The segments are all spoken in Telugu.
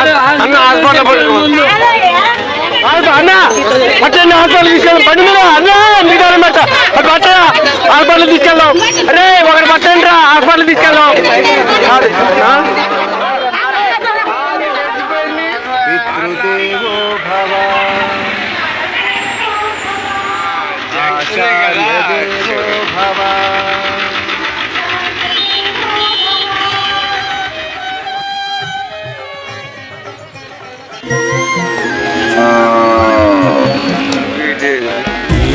అన్న హాస్పిటల్ పట్టుకో అన్న పట్టండి హాస్పిటల్ తీసుకెళ్ళి బండి మీద అన్న పెట్ట అది పట్ట హాస్పిటల్ తీసుకెళ్దాం అరే ఒకటి పట్టండి రా హాస్పిటల్ తీసుకెళ్దాం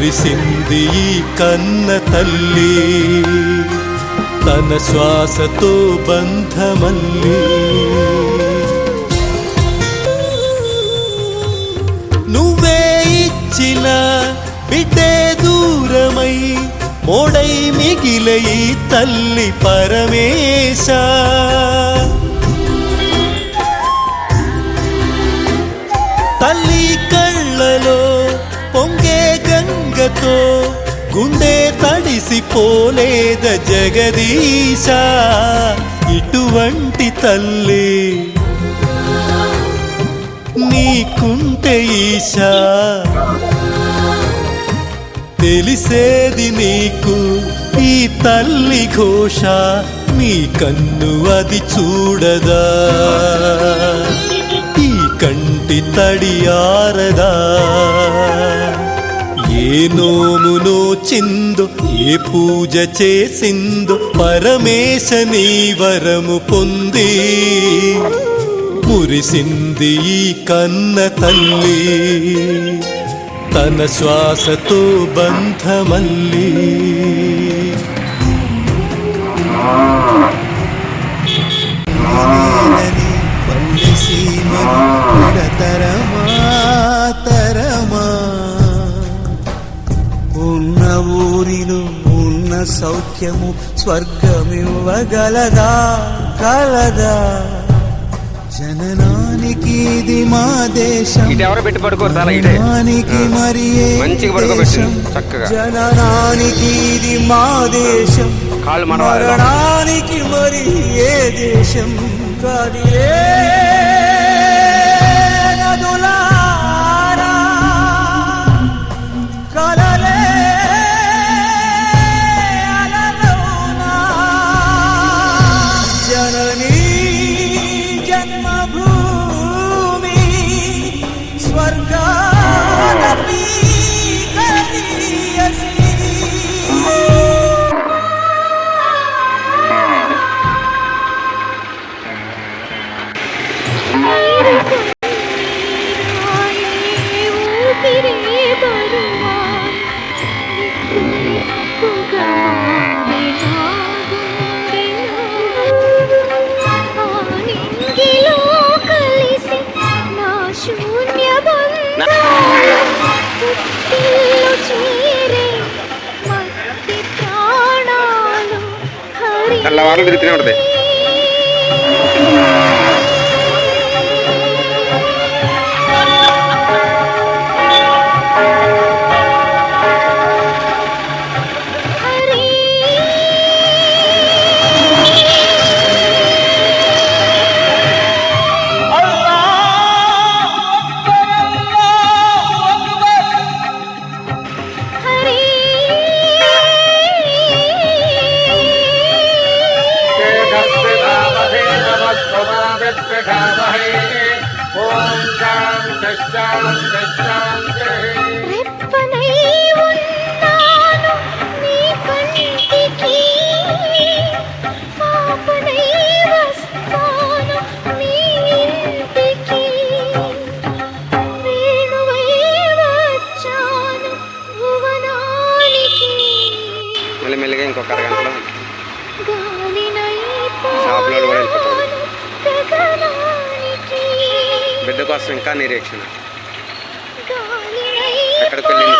కురిసింది ఈ కన్న తల్లి. తన శ్వాసతో బంధమల్లి. నువ్వే ఇచ్చిన బిడ్డే దూరమై మోడై మిగిలయి తల్లి పరమేశ. తల్లి కళ్ళలో పోలేద జగదీశ ఇటువంటి తల్లి నీకుంటే ఈశా. తెలిసేది నీకు ఈ తల్లి ఘోష నీ కన్ను అది చూడదా? ఈ కంటి తడియారదా ఏ నోమునో చిందో ఏ పూజ చేసిందో పరమేశ నీ వరము పొంది. మురిసింది ఈ కన్న తల్లి తన శ్వాసతో బంధమల్లి. నీలని సౌఖ్యము స్వర్గమివ్వగలదా? కలదా? జననానికి ఇది మా దేశం. ఎవరో పెట్టి జననానికి మరి. జననానికి ఇది మా దేశం. మరణానికి మరి ఏ దేశం? కాదు ఏ നല്ല വാർഡ് തിരിച്ചു കൊടുത്തേ. మెల్లిగా ఇంకొక అరగంటలో షాపులో కూడా వెళ్ళిపోతాడు. బిడ్డ కోసం ఇంకా నిరీక్షణ. ఎక్కడికి వెళ్ళింది